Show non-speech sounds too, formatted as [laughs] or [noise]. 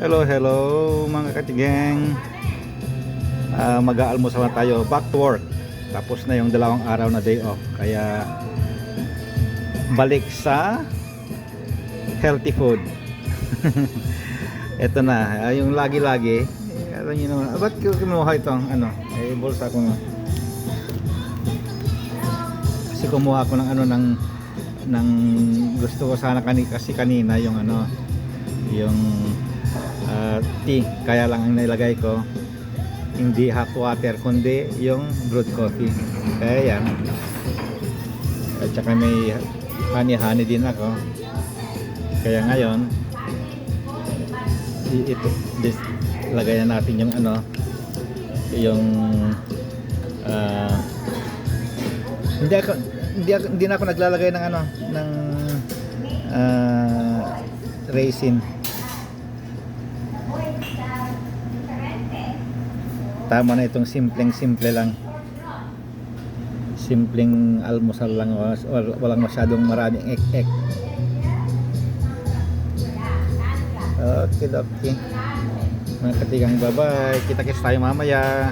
Hello, hello mga katigeng. Ah, mag-aalmusal na tayo. Back to work. Tapos na yung dalawang araw na day off. Kaya balik sa healthy food. [laughs] Ito na, ah, yung lagi-lagi. Alam niyo naman, ah, ba't ko kinuha itong ano? Eh, bulsa ko nga. Kasi kumuha ko ng ano ng ng gusto ko sana kani kasi kanina yung ano yung ah, tea kaya lang ang nilagay ko hindi hot water kundi yung brewed coffee. Kaya yan. At saka may honey honey din ako. Kaya ngayon ito this, lagay na natin yung ano yung ah, hindi ako hindi ako, hindi na ako naglalagay ng ano ng ah, raisin tama na itong simpleng simple lang. Simpleng almusal lang walang masyadong maraming ek ek okay okay. Mga katigang bye bye kita kits tayo mamaya